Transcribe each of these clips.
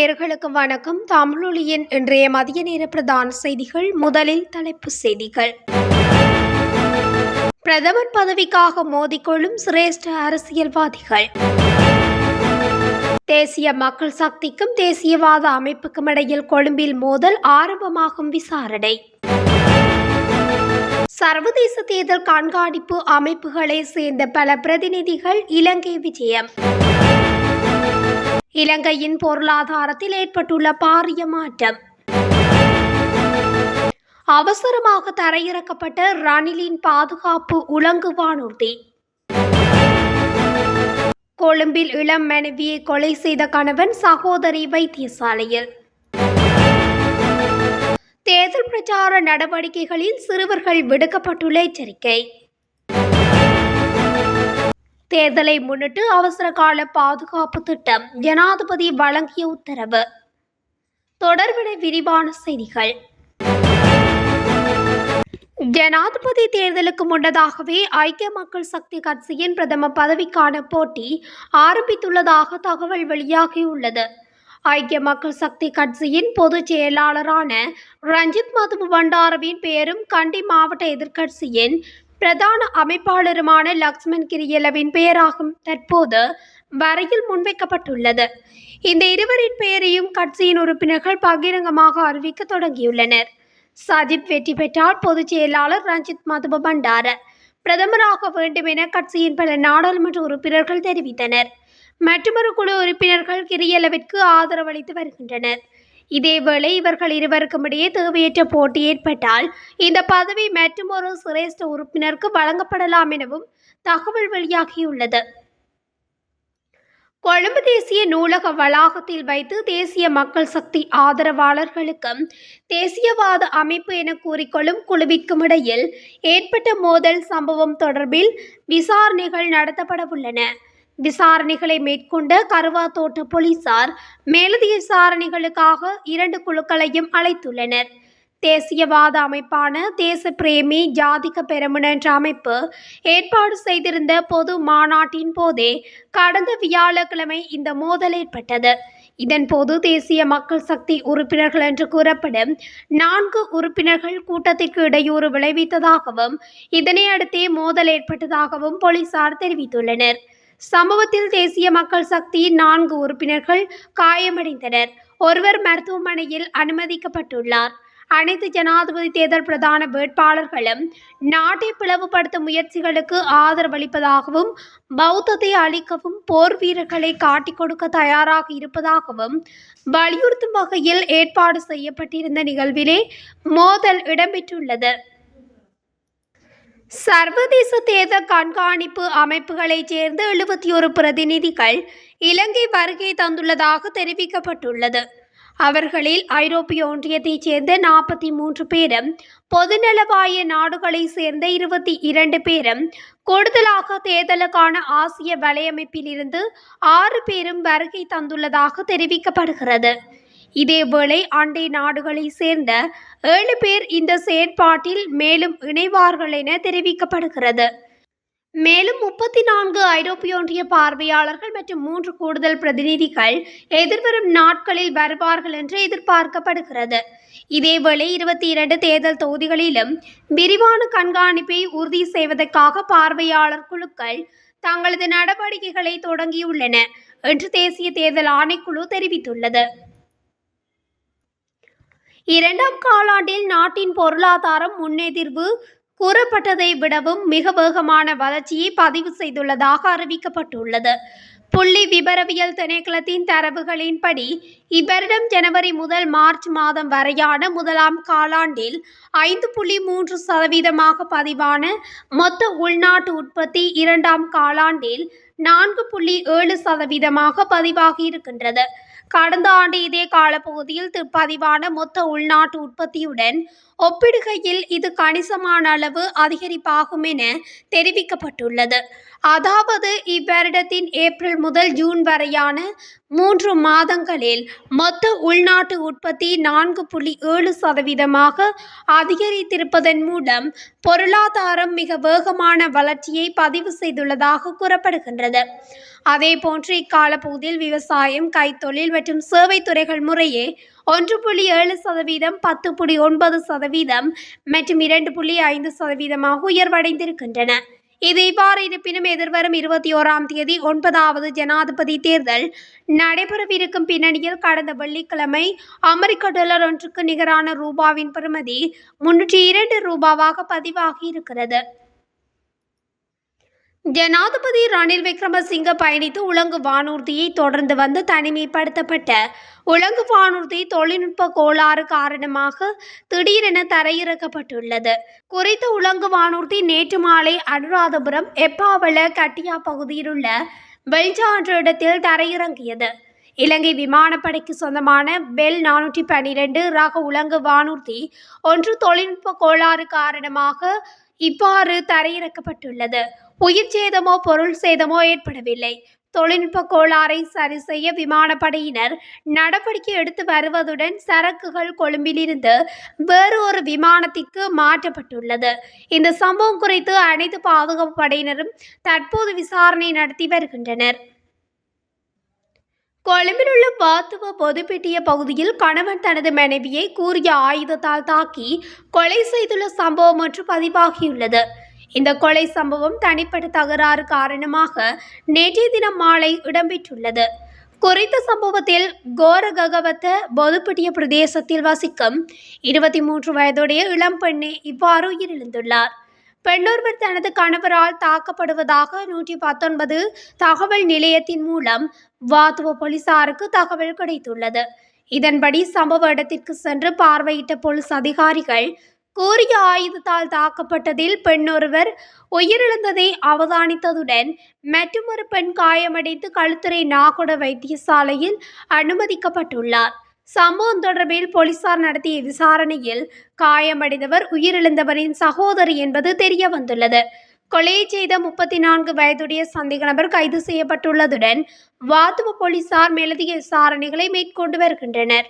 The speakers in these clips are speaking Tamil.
நேயர்களுக்கு வணக்கம். தமிழொலியின் இன்றைய மதிய நேர பிரதான செய்திகள் முதலில் தலைப்புச் செய்திகள். பிரதமர் பதவிக்காக மோதிக்கொள்ளும் சிரேஷ்ட அரசியல்வாதிகள். தேசிய மக்கள் சக்திக்கும் தேசியவாத அமைப்புக்கும் இடையில் கொழும்பில் மோதல் ஆரம்பமாகும் விசாரணை. சர்வதேச தேர்தல் கண்காணிப்பு அமைப்புகளை சேர்ந்த பல பிரதிநிதிகள் இலங்கை விஜயம். இலங்கையின் பொருளாதாரத்தில் ஏற்பட்டுள்ள பாரிய மாற்றம். அவசரமாக தரையிறக்கப்பட்ட ரணிலின் பாதுகாப்பு உலங்கு வானூர்தி. கொழும்பில் இளம் மனைவியை கொலை செய்த கணவன் சகோதரி வைத்தியசாலையில். தேர்தல் பிரச்சார நடவடிக்கைகளில் சிறுவர்கள் விடுக்கப்பட்டுள்ள எச்சரிக்கை. தேர்தலை முன்னிட்டு அவசர கால பாதுகாப்பு திட்டம் ஜனாதிபதி வழங்கிய உத்தரவு. தொடர்புடைய விரிவான செய்திகள். ஜனாதிபதி தேர்தலுக்கு முன்னதாகவே ஐக்கிய மக்கள் சக்தி கட்சியின் பிரதம பதவிக்கான போட்டி ஆரம்பித்துள்ளதாக தகவல் வெளியாகியுள்ளது. ஐக்கிய மக்கள் சக்தி கட்சியின் பொதுச் செயலாளரான ரஞ்சித் மதுபு பண்டாரவின் பெயரும் கண்டி மாவட்ட எதிர்க்கட்சியின் பிரதான அமைப்பாளருமான லக்ஷ்மண் கிரியலவின் பெயராகும். தற்போது வரையில் முன்வைக்கப்பட்டுள்ளது. இந்த இருவரின் பெயரையும் கட்சியின் உறுப்பினர்கள் பகிரங்கமாக அறிவிக்க தொடங்கியுள்ளனர். சஜித் வெற்றி பெற்றால் பொதுச் செயலாளர் ரஞ்சித் மதுப பண்டார பிரதமராக வேண்டும் என கட்சியின் பல நாடாளுமன்ற உறுப்பினர்கள் தெரிவித்தனர். மற்றொரு குழு உறுப்பினர்கள் கிரியலவிற்கு ஆதரவளித்து வருகின்றனர். இதேவேளை இவர்கள் இருவருக்கும் இடையே தேவையற்ற போட்டி ஏற்பட்டால் இந்த பதவி மற்றொரு சிரேஷ்ட உறுப்பினருக்கு வழங்கப்படலாம் எனவும் தகவல் வெளியாகியுள்ளது. கொழும்பு தேசிய நூலக வளாகத்தில் வைத்து தேசிய மக்கள் சக்தி ஆதரவாளர்களுக்கும் தேசியவாத அமைப்பு என கூறிக்கொள்ளும் குழுவிற்கும் இடையில் ஏற்பட்ட மோதல் சம்பவம் தொடர்பில் விசாரணைகள் நடத்தப்படவுள்ளன. விசாரணைகளை மேற்கொண்ட கருவாத்தோட்ட போலீசார் மேலதிக விசாரணைகளுக்காக இரண்டு குழுக்களையும் அழைத்துள்ளனர். தேசியவாத அமைப்பான தேச பிரேமி ஜாதிக பெருமன் என்ற அமைப்பு ஏற்பாடு செய்திருந்த பொது மாநாட்டின் போதே கடந்த வியாழக்கிழமை இந்த மோதல் ஏற்பட்டது. இதன்போது தேசிய மக்கள் சக்தி உறுப்பினர்கள் என்று கூறப்படும் நான்கு உறுப்பினர்கள் கூட்டத்திற்கு இடையூறு விளைவித்ததாகவும் இதனையடுத்தே மோதல் ஏற்பட்டதாகவும் போலீசார் தெரிவித்துள்ளனர். சம்பவத்தில் தேசிய மக்கள் சக்தியின் நான்கு உறுப்பினர்கள் காயமடைந்தனர். ஒருவர் மருத்துவமனையில் அனுமதிக்கப்பட்டுள்ளார். அனைத்து ஜனாதிபதி தேர்தல் பிரதான வேட்பாளர்களும் நாட்டை பிளவுபடுத்தும் முயற்சிகளுக்கு ஆதரவளிப்பதாகவும் பௌத்தத்தை அளிக்கவும் போர் வீரர்களை காட்டிக் கொடுக்க தயாராக இருப்பதாகவும் வலியுறுத்தும் வகையில் ஏற்பாடு செய்யப்பட்டிருந்த நிகழ்விலே மோதல் இடம்பெற்றுள்ளது. சர்வதேச தேர்தல் கண்காணிப்பு அமைப்புகளைச் சேர்ந்த எழுபத்தி ஒரு பிரதிநிதிகள் இலங்கை வருகை தந்துள்ளதாக தெரிவிக்கப்பட்டுள்ளது. அவர்களில் ஐரோப்பிய ஒன்றியத்தைச் சேர்ந்த நாற்பத்தி மூன்று பேரும் பொதுநலவாய நாடுகளைச் சேர்ந்த இருபத்தி இரண்டு பேரும் கூடுதலாக தேர்தலுக்கான ஆசிய வலையமைப்பிலிருந்து ஆறு பேரும் வருகை தந்துள்ளதாக தெரிவிக்கப்படுகிறது. இதேவேளை அண்டை நாடுகளைச் சேர்ந்த ஏழு பேர் இந்த செயற்பாட்டில் மேலும் இணைவார்கள் என தெரிவிக்கப்படுகிறது. மேலும் முப்பத்தி நான்கு ஐரோப்பிய ஒன்றிய பார்வையாளர்கள் மற்றும் மூன்று கூடுதல் பிரதிநிதிகள் எதிர்வரும் நாட்களில் வருவார்கள் என்று எதிர்பார்க்கப்படுகிறது. இதேவேளை இருபத்தி இரண்டு தேர்தல் தொகுதிகளிலும் விரிவான கண்காணிப்பை உறுதி செய்வதற்காக பார்வையாளர் குழுக்கள் தங்களது நடவடிக்கைகளை தொடங்கியுள்ளன என்று தேசிய தேர்தல் ஆணைக்குழு தெரிவித்துள்ளது. இரண்டாம் காலாண்டில் நாட்டின் பொருளாதாரம் முன்னெதிர்வு கூறப்பட்டதை விடவும் மிக வேகமான வளர்ச்சியை பதிவு செய்துள்ளதாக அறிவிக்கப்பட்டுள்ளது. புள்ளி விபரவியல் திணைக்களத்தின் தரவுகளின்படி இவ்வருடம் ஜனவரி முதல் மார்ச் மாதம் வரையான முதலாம் காலாண்டில் ஐந்து புள்ளி மூன்று சதவீதமாக பதிவான மொத்த உள்நாட்டு உற்பத்தி இரண்டாம் காலாண்டில் நான்கு புள்ளி ஏழு சதவீதமாக பதிவாகி இருக்கின்றது கடந்த ஆண்டு இதே காலப்பகுதியில் பதிவான மொத்த உள்நாட்டு உற்பத்தியுடன் ஒப்பிடுகையில் இது கணிசமான அளவு அதிகரிப்பாகும் என தெரிவிக்கப்பட்டுள்ளது. அதாவது இவ்வருடத்தின் ஏப்ரல் முதல் ஜூன் வரையான மூன்று மாதங்களில் மொத்த உள்நாட்டு உற்பத்தி நான்கு புள்ளி ஏழு சதவீதமாக அதிகரித்திருப்பதன் மூலம் பொருளாதாரம் மிக வேகமான வளர்ச்சியை பதிவு செய்துள்ளதாக கூறப்படுகின்றது. அதேபோன்று இக்காலப்பகுதியில் விவசாயம் கைத்தொழில் மற்றும் சேவை துறைகள் முறையே ஒன்று புள்ளி ஏழு சதவீதம் பத்து புள்ளி ஒன்பது சதவீதம் மற்றும் இரண்டு புள்ளி ஐந்து சதவீதமாக உயர்வடைந்திருக்கின்றன. இது இவ்வாறு இருப்பினும் எதிர்வரும் இருபத்தி ஓராம் தேதி ஒன்பதாவது ஜனாதிபதி தேர்தல் நடைபெறவிருக்கும் பின்னணியில் கடந்த வெள்ளிக்கிழமை அமெரிக்க டாலர் ஒன்றுக்கு நிகரான ரூபாவின் பெறுமதி முன்னூற்றி இரண்டு ரூபாவாக பதிவாகி இருக்கிறது ஜனாதிபதி ரணில் விக்ரமசிங்க பயணித்து உலங்கு வானூர்தியை தொடர்ந்து வந்து தனிமைப்படுத்தப்பட்ட உலங்கு வானூர்தி தொழில்நுட்ப கோளாறு காரணமாக திடீரென தரையிறக்கப்பட்டுள்ளது. குறித்த உலங்கு வானூர்தி நேற்று மாலை அனுராதபுரம் எப்பாவள கட்டியா பகுதியில் உள்ள பெல்ஜா என்ற இடத்தில் தரையிறங்கியது. இலங்கை விமானப்படைக்கு சொந்தமான பெல் நானூற்றி பன்னிரெண்டு ரக உலங்கு வானூர்தி ஒன்று தொழில்நுட்ப கோளாறு காரணமாக இவ்வாறு தரையிறக்கப்பட்டுள்ளது. உயிர் சேதமோ பொருள் சேதமோ ஏற்படவில்லை. தொழில்நுட்ப கோளாறை சரி செய்ய விமானப்படையினர் நடவடிக்கை எடுத்து வருவதுடன் சரக்குகள் கொழும்பிலிருந்து வேறு ஒரு விமானத்திற்கு மாற்றப்பட்டுள்ளது. இந்த சம்பவம் குறித்து அனைத்து பாதுகாப்பு படையினரும் தற்போது விசாரணை நடத்தி வருகின்றனர். கொழும்பில் உள்ள பாத்துவ பொதுப்பெட்டிய பகுதியில் கணவன் தனது மனைவியை கூறிய ஆயுதத்தால் தாக்கி கொலை செய்துள்ள சம்பவம் ஒன்று பதிவாகியுள்ளது. இந்த கொலை சம்பவம் தனிப்பட்ட தகராறு காரணமாக நேற்றைய தினம் மாலை இடம்பெற்றுள்ளது. குறித்த சம்பவத்தில் கோரககவத்த பொதுப்பட்டிய பிரதேசத்தில் வசிக்கும் இருபத்தி மூன்று வயதுடைய இளம் பெண்ணே இவ்வாறு உயிரிழந்துள்ளார். பெண்ணொருவர் தனது கணவரால் தாக்கப்படுவதாக நூற்றி பத்தொன்பது தகவல் நிலையத்தின் மூலம் வாத்துவ போலீசாருக்கு தகவல் கிடைத்துள்ளது. இதன்படி சம்பவ இடத்திற்கு சென்று பார்வையிட்ட போலீஸ் அதிகாரிகள் கூறிய ஆயுதத்தால் தாக்கப்பட்டதில் பெண்ணொருவர் உயிரிழந்ததை அவதானித்ததுடன் மற்றொரு பெண் காயமடைந்து கழுத்துறை நாகொட வைத்தியசாலையில் அனுமதிக்கப்பட்டுள்ளார். சம்பவம் தொடர்பில் போலீசார் நடத்திய விசாரணையில் காயமடைந்தவர் உயிரிழந்தவரின் சகோதரி என்பது தெரிய வந்துள்ளது கொலையை செய்த முப்பத்தி நான்கு வயதுடைய சந்தேக நபர் கைது செய்யப்பட்டுள்ளதுடன் வாத்துவ போலீசார் மேலதிக விசாரணைகளை மேற்கொண்டு வருகின்றனர்.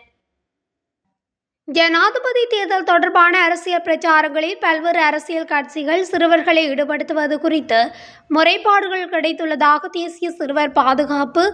ஜனாதிபதி தேர்தல் தொடர்பான அரசியல் பிரச்சாரங்களில் பல்வேறு அரசியல் கட்சிகள் சிறுவர்களை ஈடுபடுத்துவது குறித்து முறைப்பாடுகள் கிடைத்துள்ளதாக தேசிய சிறுவர் பாதுகாப்பு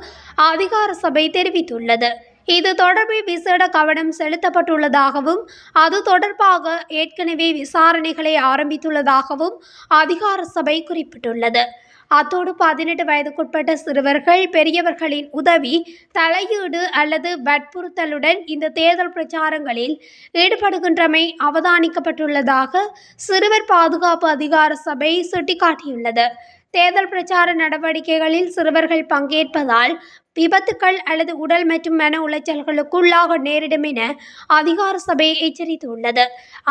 அதிகார சபை தெரிவித்துள்ளது. இது தொடர்பில் விசேட கவனம் செலுத்தப்பட்டுள்ளதாகவும் அது தொடர்பாக ஏற்கனவே விசாரணைகளை ஆரம்பித்துள்ளதாகவும் அதிகார சபை குறிப்பிட்டுள்ளது. அத்தோடு பதினெட்டு வயதுக்குட்பட்ட சிறுவர்கள் பெரியவர்களின் உதவி தலையீடு அல்லது வற்புறுத்தலுடன் இந்த தேர்தல் பிரச்சாரங்களில் ஈடுபடுகின்றமை அவதானிக்கப்பட்டுள்ளதாக சிறுவர் பாதுகாப்பு அதிகார சபை சுட்டிக்காட்டியுள்ளது. தேர்தல் பிரச்சார நடவடிக்கைகளில் சிறுவர்கள் பங்கேற்பதால் விபத்துக்கள் அல்லது உடல் மற்றும் மன உளைச்சல்களுக்குள்ளாக நேரிடும் என அதிகார சபை எச்சரித்துள்ளது.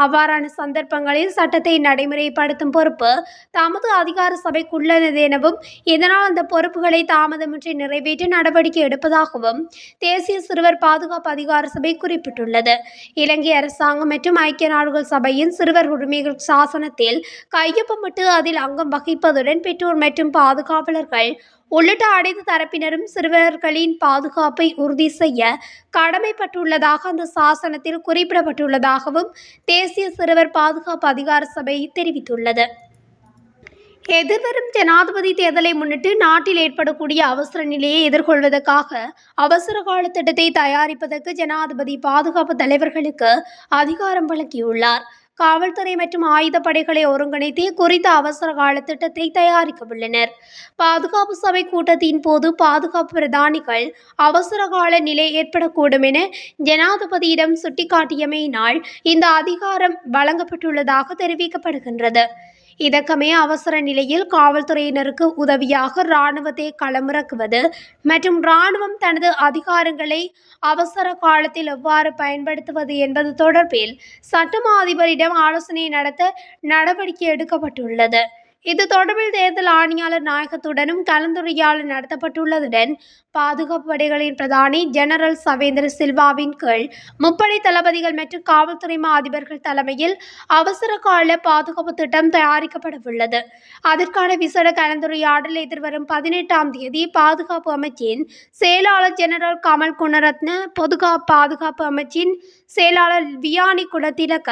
அவ்வாறான சந்தர்ப்பங்களில் சட்டத்தை நடைமுறைப்படுத்தும் பொறுப்பு தமது அதிகார சபைக்குள்ளது எனவும் இதனால் அந்த பொறுப்புகளை தாமதமின்றி நிறைவேற்ற நடவடிக்கை எடுப்பதாகவும் தேசிய சிறுவர் பாதுகாப்பு அதிகார சபை குறிப்பிட்டுள்ளது. இலங்கை அரசாங்கம் மற்றும் ஐக்கிய நாடுகள் சபையின் சிறுவர் உரிமைகள் சாசனத்தில் கையொப்பமிட்டு அதில் அங்கம் வகிப்பதுடன் பெற்றோர் மற்றும் பாதுகாவலர்கள் உள்ளிட்ட அனைத்து தரப்பினரும் சிறுவர்களின் பாதுகாப்பை உறுதி செய்ய கடமைப்பட்டுள்ளதாக அந்த சாசனத்தில் குறிப்பிடப்பட்டுள்ளதாகவும் தேசிய சிறுவர் பாதுகாப்பு அதிகார சபை தெரிவித்துள்ளது. எதிர்வரும் ஜனாதிபதி தேர்தலை முன்னிட்டு நாட்டில் ஏற்படக்கூடிய அவசர நிலையை எதிர்கொள்வதற்காக அவசர கால திட்டத்தை தயாரிப்பதற்கு ஜனாதிபதி பாதுகாப்பு தலைவர்களுக்கு அதிகாரம் வழங்கியுள்ளார். காவல்துறை மற்றும் ஆயுதப்படைகளை ஒருங்கிணைத்து குறித்த அவசர கால திட்டத்தை தயாரிக்க உள்ளனர் பாதுகாப்பு சபை கூட்டத்தின் போது பாதுகாப்பு பிரதானிகள் அவசர கால நிலை ஏற்படக்கூடும் என ஜனாதிபதியிடம் சுட்டிக்காட்டியமையினால் இந்த அதிகாரம் வழங்கப்பட்டுள்ளதாக தெரிவிக்கப்படுகின்றது. இதற்கமே அவசர நிலையில் காவல்துறையினருக்கு உதவியாக இராணுவத்தை களமிறக்குவது மற்றும் இராணுவம் தனது அதிகாரங்களை அவசர காலத்தில் எவ்வாறு பயன்படுத்துவது என்பது தொடர்பில் சட்டமா அதிபரிடம் ஆலோசனை நடத்த நடவடிக்கை எடுக்கப்பட்டுள்ளது. இது தொடர்பில் தேர்தல் ஆணையாளர் நாயகத்துடனும் கலந்துரையாடல் நடத்தப்பட்டுள்ளதுடன் பாதுகாப்பு படைகளின் பிரதானி ஜெனரல் சவேந்திர சில்வாவின் கீழ் முப்படை தளபதிகள் மற்றும் காவல்துறை மா அதிபர்கள் தலைமையில் அவசர கால பாதுகாப்பு திட்டம் தயாரிக்கப்படவுள்ளது. அதற்கான விசேட கலந்துரையாடல் எதிர்வரும் பதினெட்டாம் தேதி பாதுகாப்பு அமைச்சின் செயலாளர் ஜெனரல் கமல் குணரத்ன பொதுகா பாதுகாப்பு அமைச்சின் செயலாளர் வியானி குணத்திலக்க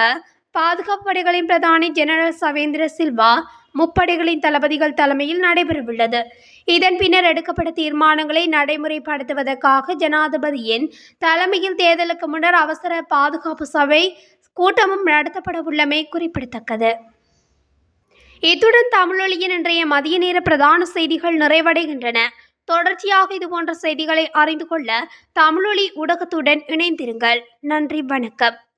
பாதுகாப்பு படைகளின் பிரதானி ஜெனரல் சவேந்திர சில்வா முப்படைகளின் தளபதிகள் தலைமையில் நடைபெறவுள்ளது. இதன் பின்னர் எடுக்கப்பட்ட தீர்மானங்களை நடைமுறைப்படுத்துவதற்காக ஜனாதிபதியின் தலைமையில் தேர்தலுக்கு முன்னர் அவசர பாதுகாப்பு சபை கூட்டமும் நடத்தப்பட உள்ளமை குறிப்பிடத்தக்கது. இத்துடன் தமிழொலியின் இன்றைய மதிய நேர பிரதான செய்திகள் நிறைவடைகின்றன. தொடர்ச்சியாக இது போன்ற செய்திகளை அறிந்து கொள்ள தமிழொலி ஊடகத்துடன் இணைந்திருங்கள். நன்றி வணக்கம்.